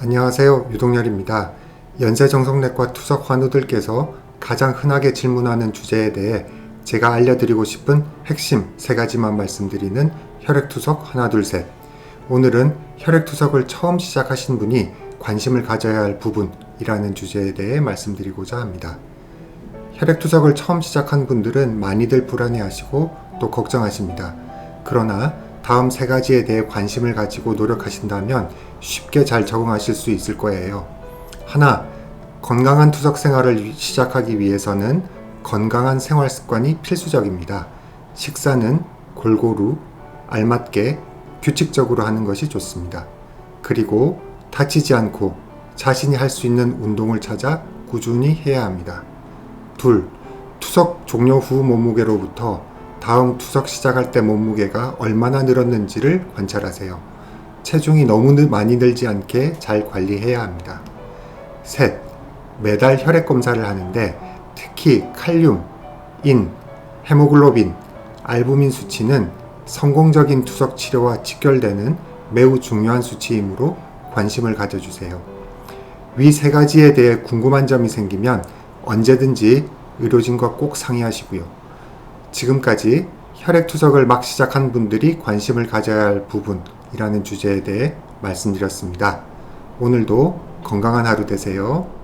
안녕하세요. 유동열입니다. 연세정성내과 투석 환우들께서 가장 흔하게 질문하는 주제에 대해 제가 알려드리고 싶은 핵심 세 가지만 말씀드리는 혈액투석 하나 둘 셋. 오늘은 혈액투석을 처음 시작하신 분이 관심을 가져야 할 부분이라는 주제에 대해 말씀드리고자 합니다. 혈액투석을 처음 시작한 분들은 많이들 불안해하시고 또 걱정하십니다. 그러나 다음 세 가지에 대해 관심을 가지고 노력하신다면 쉽게 잘 적응하실 수 있을 거예요. 하나, 건강한 투석 생활을 시작하기 위해서는 건강한 생활 습관이 필수적입니다. 식사는 골고루, 알맞게, 규칙적으로 하는 것이 좋습니다. 그리고 다치지 않고 자신이 할 수 있는 운동을 찾아 꾸준히 해야 합니다. 둘, 투석 종료 후 몸무게로부터 다음 투석 시작할 때 몸무게가 얼마나 늘었는지를 관찰하세요. 체중이 너무 늘- 많이 늘지 않게 잘 관리해야 합니다. 셋, 매달 혈액 검사를 하는데 특히 칼륨, 인, 헤모글로빈, 알부민 수치는 성공적인 투석 치료와 직결되는 매우 중요한 수치이므로 관심을 가져주세요. 위 세 가지에 대해 궁금한 점이 생기면 언제든지 의료진과 꼭 상의하시고요. 지금까지 혈액투석을 막 시작한 분들이 관심을 가져야 할 부분이라는 주제에 대해 말씀드렸습니다. 오늘도 건강한 하루 되세요.